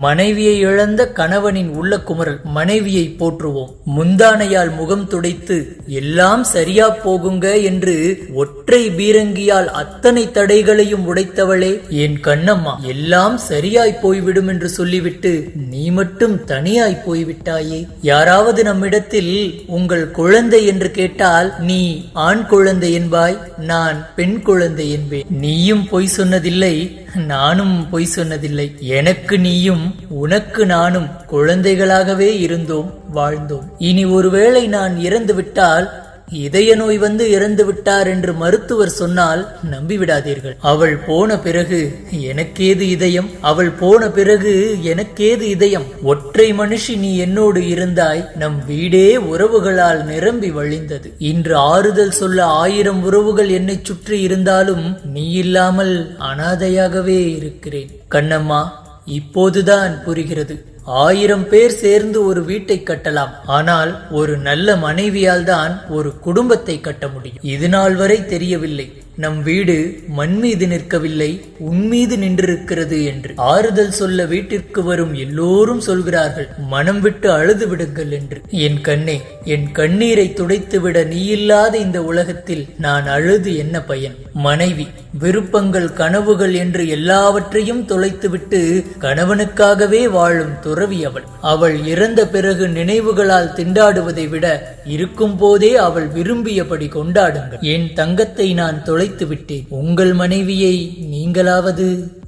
மனைவியை இழந்த கணவனின் உள்ள குமரல் மனைவியை போற்றுவோம். முந்தானையால் முகம் துடைத்து எல்லாம் சரியா போகுங்க என்று ஒற்றை பீரங்கியால் அத்தனை தடைகளையும் உடைத்தவளே. என் கண்ணம்மா எல்லாம் சரியாய் போய்விடும் என்று சொல்லிவிட்டு நீ மட்டும் தனியாய் போய்விட்டாயே. யாராவது நம்மிடத்தில் உங்கள் குழந்தை என்று கேட்டால் நீ ஆண் குழந்தை என்பாய் நான் பெண் குழந்தை என்பேன். நீயும் பொய் சொன்னதில்லை. நானும் பொய் சொன்னதில்லை. எனக்கு நீயும் உனக்கு நானும் குழந்தைகளாகவே இருந்தோம் வாழ்ந்தோம். இனி ஒருவேளை நான் இறந்து விட்டால் இதய நோய் வந்து இறந்து விட்டார் என்று மருத்துவர் சொன்னால் நம்பிவிடாதீர்கள். அவள் போன பிறகு எனக்கேது இதயம்? அவள் போன பிறகு எனக்கேது இதயம்? ஒற்றை மனுஷி நீ என்னோடு இருந்தாய் நம் வீடே உறவுகளால் நிரம்பி வழிந்தது. இன்று ஆறுதல் சொல்ல ஆயிரம் உறவுகள் என்னை சுற்றி இருந்தாலும் நீ இல்லாமல் அனாதையாகவே இருக்கிறேன். கண்ணம்மா இப்போதுதான் புரிகிறது. ஆயிரம் பேர் சேர்ந்து ஒரு வீட்டை கட்டலாம். ஆனால் ஒரு நல்ல மனைவியால் தான் ஒரு குடும்பத்தை கட்ட முடியும். இது நாள் வரை தெரியவில்லை. நம் வீடு மண் மீது நிற்கவில்லை உன்மீது நின்றிருக்கிறது என்று. ஆறுதல் சொல்ல வீட்டிற்கு வரும் எல்லோரும் சொல்கிறார்கள் மனம் விட்டு அழுது விடுங்கள் என்று. என் கண்ணே என் கண்ணீரை துடைத்துவிட நீ இல்லாத இந்த உலகத்தில் நான் அழுது என்ன பயன்? மனைவி விருப்பங்கள் கனவுகள் என்று எல்லாவற்றையும் தொலைத்துவிட்டு கணவனுக்காகவே வாழும் துறவி அவள். அவள் இறந்த பிறகு நினைவுகளால் திண்டாடுவதை விட இருக்கும் போதே அவள் விரும்பியபடி கொண்டாடுங்கள். என் தங்கத்தை நான் தொலை தொலைத்து விட்டேன் உங்கள் மனைவியை நீங்களாவது